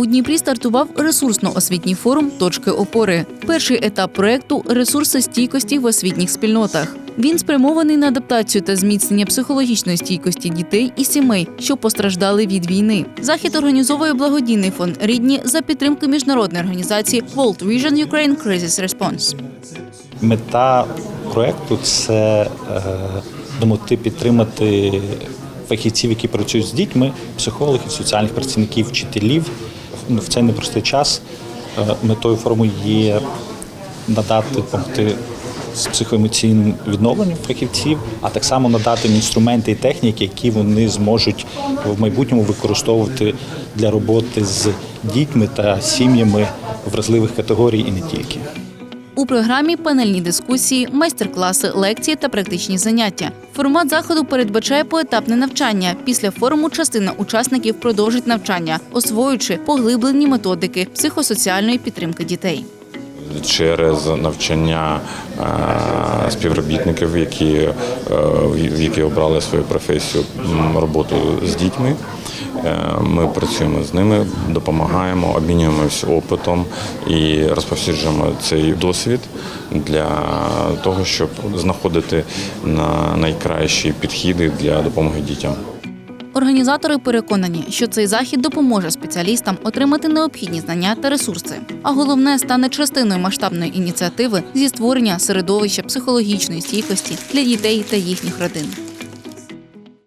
у Дніпрі стартував ресурсно-освітній форум Точки опори. Перший етап проекту ресурси стійкості в освітніх спільнотах. Він спрямований на адаптацію та зміцнення психологічної стійкості дітей і сімей, що постраждали від війни. Захід організовує благодійний фонд рідні за підтримки міжнародної організації World Vision Ukraine Crisis Response. Мета проекту це е, підтримати фахівців, які працюють з дітьми, психологів, соціальних працівників, вчителів в цей непростий час. Е, Метою форуму є надати допомогти з психоемоційним відновленням фахівців, а так само надати їм інструменти і техніки, які вони зможуть в майбутньому використовувати для роботи з дітьми та сім'ями вразливих категорій і не тільки. У програмі панельні дискусії, майстер-класи, лекції та практичні заняття. Формат заходу передбачає поетапне навчання. Після форуму частина учасників продовжить навчання, освоюючи поглиблені методики психосоціальної підтримки дітей. через навчання е, співробітників, які, е, які обрали свою професію роботу з дітьми. Е, Ми працюємо з ними, допомагаємо, обмінюємося опитом і розповсюджуємо цей досвід для того, щоб знаходити на найкращі підходи для допомоги дітям. Організатори переконані, що цей захід допоможе спеціалістам отримати необхідні знання та ресурси. А головне стане частиною масштабної ініціативи зі створення середовища психологічної стійкості для дітей та їхніх родин.